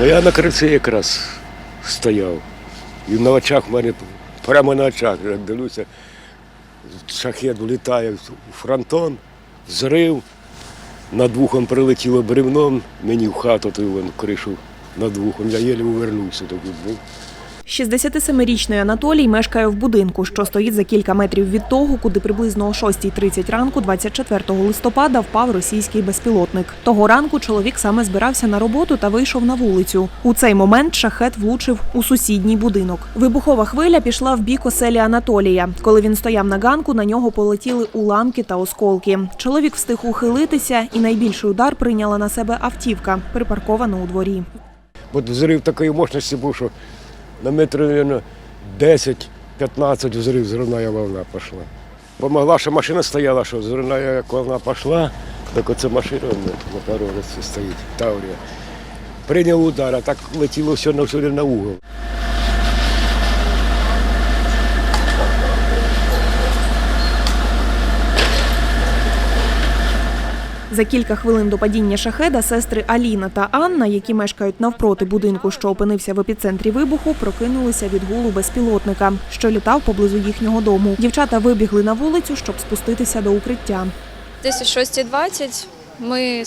Ну я на криці якраз стояв. І на очах в мене, прямо на очах, я дивлюся, шахет влітає в фронтон, зрив, над вухом прилетіло бревном, мені в хату той вон кришу над вухом. Я єлі увернувся тоді. Був. 67-річний Анатолій мешкає в будинку, що стоїть за кілька метрів від того, куди приблизно о 6.30 ранку, 24 листопада, впав російський безпілотник. Того ранку чоловік саме збирався на роботу та вийшов на вулицю. У цей момент шахет влучив у сусідній будинок. Вибухова хвиля пішла в бік оселі Анатолія. Коли він стояв на ганку, на нього полетіли уламки та осколки. Чоловік встиг ухилитися, і найбільший удар прийняла на себе автівка, припаркована у дворі. Бо взрив такої мощності був, що на метр, мабуть, 10-15 взрив, зривна волна пішла. Помогла, що машина стояла, що зривна волна пішла, так оце машина на дорозі стоїть, Таврія. Прийняв удар, а так летіло все на на угол. За кілька хвилин до падіння шахеда сестри Аліна та Анна, які мешкають навпроти будинку, що опинився в епіцентрі вибуху, прокинулися від гулу безпілотника, що літав поблизу їхнього дому. Дівчата вибігли на вулицю, щоб спуститися до укриття. Десь о 6.20 ми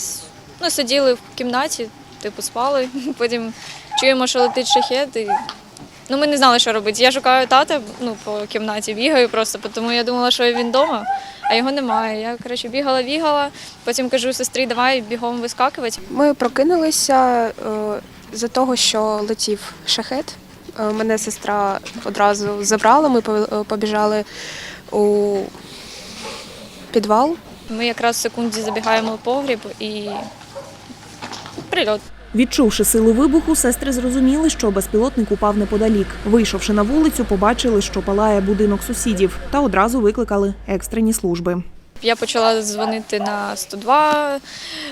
ну, сиділи в кімнаті, типу спали. Потім чуємо, що летить шахет. І... Ну, ми не знали, що робити. Я шукаю тата ну, по кімнаті, бігаю просто, тому я думала, що він вдома, а його немає. Я коротше, бігала, бігала, потім кажу сестрі, давай бігом вискакувати. Ми прокинулися е, за того, що летів шахет. Е, Мене сестра одразу забрала. Ми е, побіжали у підвал. Ми якраз в секунді забігаємо в погріб і прильот. Відчувши силу вибуху, сестри зрозуміли, що безпілотник упав неподалік. Вийшовши на вулицю, побачили, що палає будинок сусідів, та одразу викликали екстрені служби. Я почала дзвонити на 102,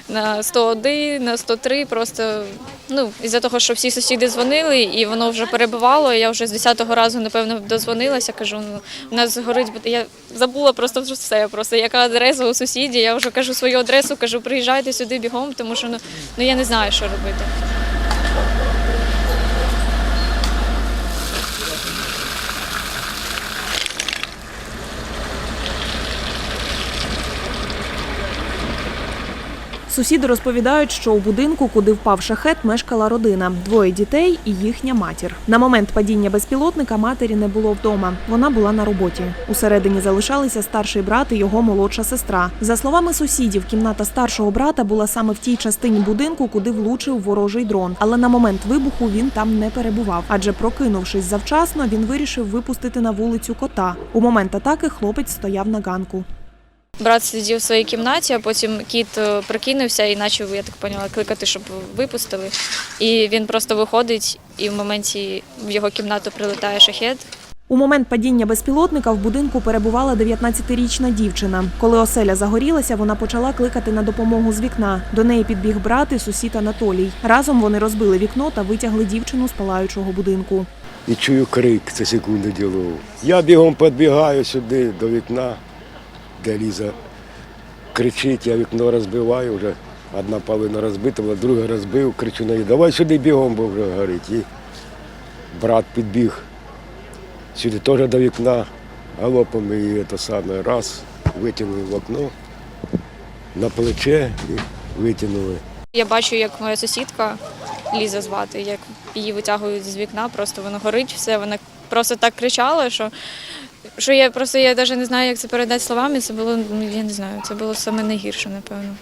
на 101, на 103. Просто ну, із-за того, що всі сусіди дзвонили, і воно вже перебивало. Я вже з 10-го разу, напевно, дозвонилася. Кажу, ну, у нас горить. Я забула просто все. Просто яка адреса у сусіді. Я вже кажу свою адресу, кажу, приїжджайте сюди бігом, тому що ну, ну я не знаю, що робити. Сусіди розповідають, що у будинку, куди впав шахет, мешкала родина, двоє дітей і їхня матір. На момент падіння безпілотника матері не було вдома. Вона була на роботі. Усередині залишалися старший брат і його молодша сестра. За словами сусідів, кімната старшого брата була саме в тій частині будинку, куди влучив ворожий дрон. Але на момент вибуху він там не перебував. Адже прокинувшись завчасно, він вирішив випустити на вулицю кота. У момент атаки хлопець стояв на ганку. Брат сидів в своїй кімнаті, а потім кіт е, прокинувся і почав, я так поняла, кликати, щоб випустили. І він просто виходить, і в моменті в його кімнату прилетає шахет. У момент падіння безпілотника в будинку перебувала 19-річна дівчина. Коли оселя загорілася, вона почала кликати на допомогу з вікна. До неї підбіг брат і сусід Анатолій. Разом вони розбили вікно та витягли дівчину з палаючого будинку. І чую крик, це секунди діло. Я бігом підбігаю сюди до вікна, де Ліза кричить, я вікно розбиваю, вже одна половина розбита, друга розбив, кричу на неї, давай сюди бігом, бо вже горить. І брат підбіг сюди теж до вікна, галопом і це саме раз, витягнули в окно на плече і витягнули. Я бачу, як моя сусідка Ліза звати, як її витягують з вікна, просто воно горить все. Вона просто так кричала, що, що я просто я навіть не знаю, як це передати словами. Це було, ну, я не знаю, це було саме найгірше, напевно.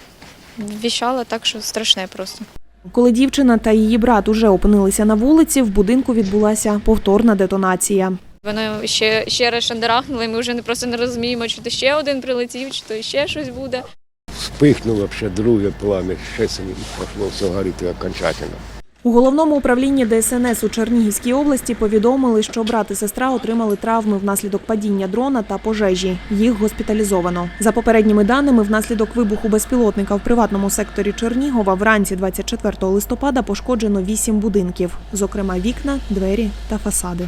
Віщала так, що страшне просто. Коли дівчина та її брат уже опинилися на вулиці, в будинку відбулася повторна детонація. Воно ще, ще раз шандарахнуло, і ми вже не просто не розуміємо, чи то ще один прилетів, чи то ще щось буде. Спихнуло ще друге плам'я, ще самі пішло все горіти окончательно. У головному управлінні ДСНС у Чернігівській області повідомили, що брат і сестра отримали травми внаслідок падіння дрона та пожежі. Їх госпіталізовано. За попередніми даними, внаслідок вибуху безпілотника в приватному секторі Чернігова вранці 24 листопада пошкоджено 8 будинків, зокрема вікна, двері та фасади.